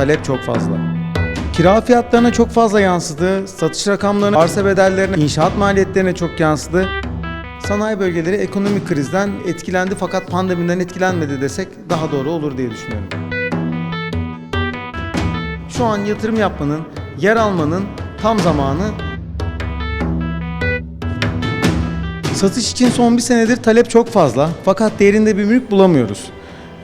talep çok fazla. Kira fiyatlarına çok fazla yansıdı, satış rakamlarına, arsa bedellerine, inşaat maliyetlerine çok yansıdı. Sanayi bölgeleri ekonomik krizden etkilendi fakat pandemiden etkilenmedi desek daha doğru olur diye düşünüyorum. Şu an yatırım yapmanın, yer almanın tam zamanı. Satış için son bir senedir talep çok fazla fakat değerinde bir mülk bulamıyoruz.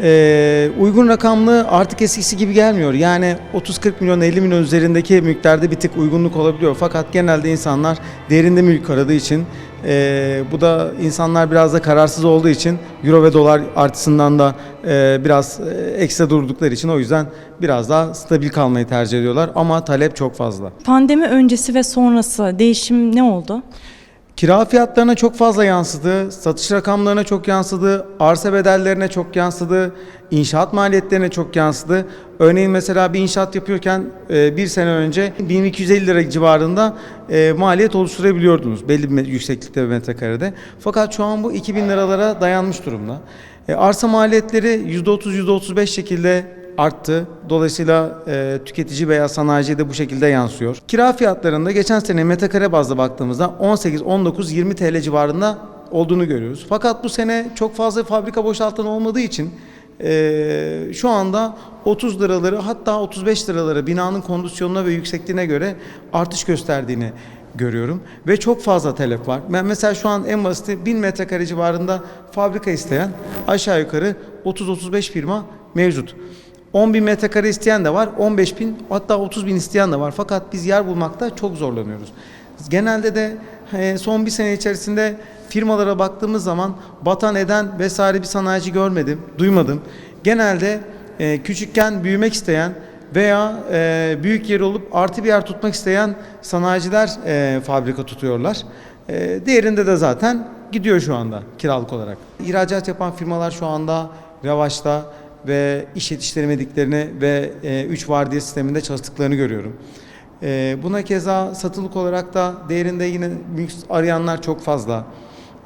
Ee, uygun rakamlı artık eskisi gibi gelmiyor. Yani 30-40 milyon 50 milyon üzerindeki mülklerde bir tık uygunluk olabiliyor. Fakat genelde insanlar değerinde mülk aradığı için ee, bu da insanlar biraz da kararsız olduğu için euro ve dolar artısından da ee, biraz ekstra durdukları için o yüzden biraz daha stabil kalmayı tercih ediyorlar. Ama talep çok fazla. Pandemi öncesi ve sonrası değişim ne oldu? Kira fiyatlarına çok fazla yansıdı, satış rakamlarına çok yansıdı, arsa bedellerine çok yansıdı, inşaat maliyetlerine çok yansıdı. Örneğin mesela bir inşaat yapıyorken e, bir sene önce 1250 lira civarında e, maliyet oluşturabiliyordunuz belli bir yükseklikte ve metrekarede. Fakat şu an bu 2000 liralara dayanmış durumda. E, arsa maliyetleri %30-%35 şekilde arttı. Dolayısıyla e, tüketici veya sanayiciye de bu şekilde yansıyor. Kira fiyatlarında geçen sene metrekare bazda baktığımızda 18, 19, 20 TL civarında olduğunu görüyoruz. Fakat bu sene çok fazla fabrika boşaltan olmadığı için e, şu anda 30 liraları hatta 35 liraları binanın kondisyonuna ve yüksekliğine göre artış gösterdiğini görüyorum ve çok fazla talep var. Ben mesela şu an en basiti 1000 metrekare civarında fabrika isteyen aşağı yukarı 30-35 firma mevcut. 10 bin metrekare isteyen de var, 15 bin hatta 30 bin isteyen de var. Fakat biz yer bulmakta çok zorlanıyoruz. Genelde de e, son bir sene içerisinde firmalara baktığımız zaman batan eden vesaire bir sanayici görmedim, duymadım. Genelde e, küçükken büyümek isteyen veya e, büyük yer olup artı bir yer tutmak isteyen sanayiciler fabrika tutuyorlar. Diğerinde de zaten gidiyor şu anda kiralık olarak. İhracat yapan firmalar şu anda revaçta ve iş yetiştiremediklerini ve 3 vardiya sisteminde çalıştıklarını görüyorum. E, buna keza satılık olarak da değerinde yine mülk arayanlar çok fazla.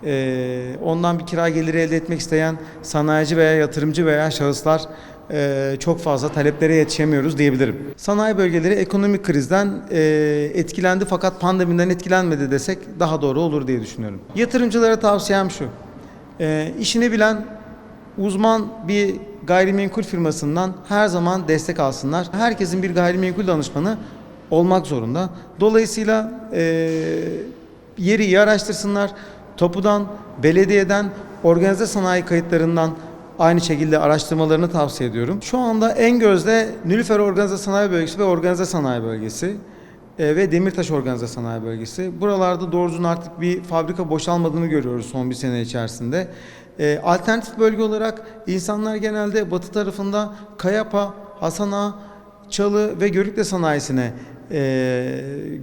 E, ondan bir kira geliri elde etmek isteyen sanayici veya yatırımcı veya şahıslar e, çok fazla taleplere yetişemiyoruz diyebilirim. Sanayi bölgeleri ekonomik krizden e, etkilendi fakat pandemiden etkilenmedi desek daha doğru olur diye düşünüyorum. Yatırımcılara tavsiyem şu. E, işini bilen uzman bir gayrimenkul firmasından her zaman destek alsınlar. Herkesin bir gayrimenkul danışmanı olmak zorunda. Dolayısıyla e, yeri iyi araştırsınlar. Topudan, belediyeden, organize sanayi kayıtlarından aynı şekilde araştırmalarını tavsiye ediyorum. Şu anda en gözde Nilüfer Organize Sanayi Bölgesi ve Organize Sanayi Bölgesi ve Demirtaş Organize Sanayi Bölgesi. Buralarda doğru artık bir fabrika boşalmadığını görüyoruz son bir sene içerisinde. E, alternatif bölge olarak insanlar genelde batı tarafında Kayapa, Hasana, Çalı ve Görükle sanayisine e,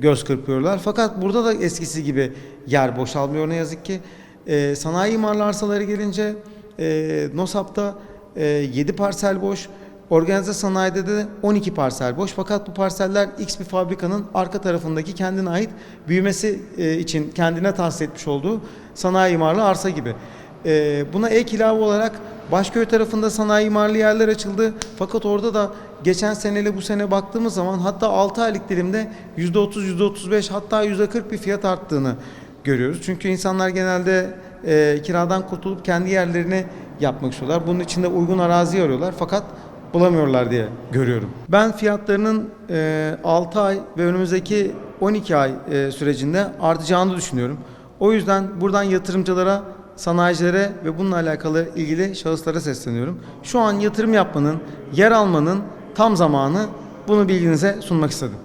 göz kırpıyorlar. Fakat burada da eskisi gibi yer boşalmıyor ne yazık ki. E, sanayi imarlı arsaları gelince e, NOSAP'ta e, 7 parsel boş, Organize sanayide de 12 parsel boş fakat bu parseller X bir fabrikanın arka tarafındaki kendine ait büyümesi e, için kendine tahsis etmiş olduğu sanayi imarlı arsa gibi. E, buna ek ilave olarak Başköy tarafında sanayi imarlı yerler açıldı. Fakat orada da geçen seneyle bu sene baktığımız zaman hatta 6 aylık dilimde %30, %35 hatta %40 bir fiyat arttığını görüyoruz. Çünkü insanlar genelde e, kiradan kurtulup kendi yerlerini yapmak istiyorlar. Bunun için de uygun arazi arıyorlar fakat bulamıyorlar diye görüyorum. Ben fiyatlarının e, 6 ay ve önümüzdeki 12 ay e, sürecinde artacağını düşünüyorum. O yüzden buradan yatırımcılara, sanayicilere ve bununla alakalı ilgili şahıslara sesleniyorum. Şu an yatırım yapmanın, yer almanın tam zamanı bunu bilginize sunmak istedim.